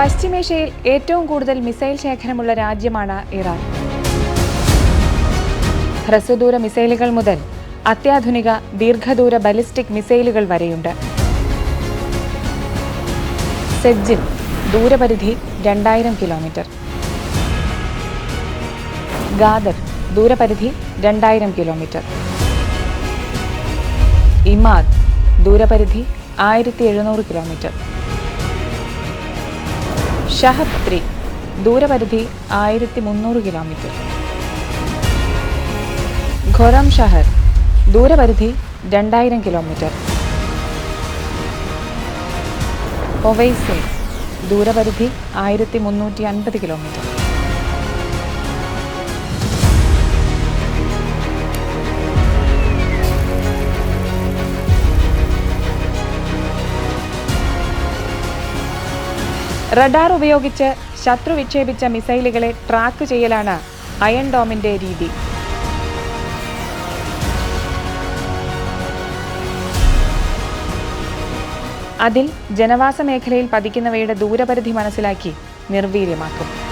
പശ്ചിമേഷ്യയിൽ ഏറ്റവും കൂടുതൽ മിസൈൽ ശേഖരമുള്ള രാജ്യമാണ് ഇറാൻ. ഹ്രസ്വദൂര മിസൈലുകൾ മുതൽ അത്യാധുനിക ദീർഘദൂര ബലിസ്റ്റിക് മിസൈലുകൾ വരെയുണ്ട്. സെജ്ജിൻ ദൂരപരിധി രണ്ടായിരം കിലോമീറ്റർ. ഗാദർ ദൂരപരിധി രണ്ടായിരം കിലോമീറ്റർ. ഇമാദ് ദൂരപരിധി ആയിരത്തി എഴുന്നൂറ് കിലോമീറ്റർ. ഷഹബ് ത്രീ ദൂരപരിധി ആയിരത്തി മുന്നൂറ് കിലോമീറ്റർ. ഖൊറം ഷഹർ ദൂരപരിധി രണ്ടായിരം കിലോമീറ്റർ. ഒവൈസെ ദൂരപരിധി ആയിരത്തി മുന്നൂറ്റി അൻപത് കിലോമീറ്റർ. റഡാർ ഉപയോഗിച്ച് ശത്രു വിക്ഷേപിച്ച മിസൈലുകളെ ട്രാക്ക് ചെയ്യലാണ് അയൺ ഡോമിന്റെ രീതി. അതിൽ ജനവാസ മേഖലയിൽ പതിക്കുന്നവയുടെ ദൂരപരിധി മനസ്സിലാക്കി നിർവീര്യമാക്കും.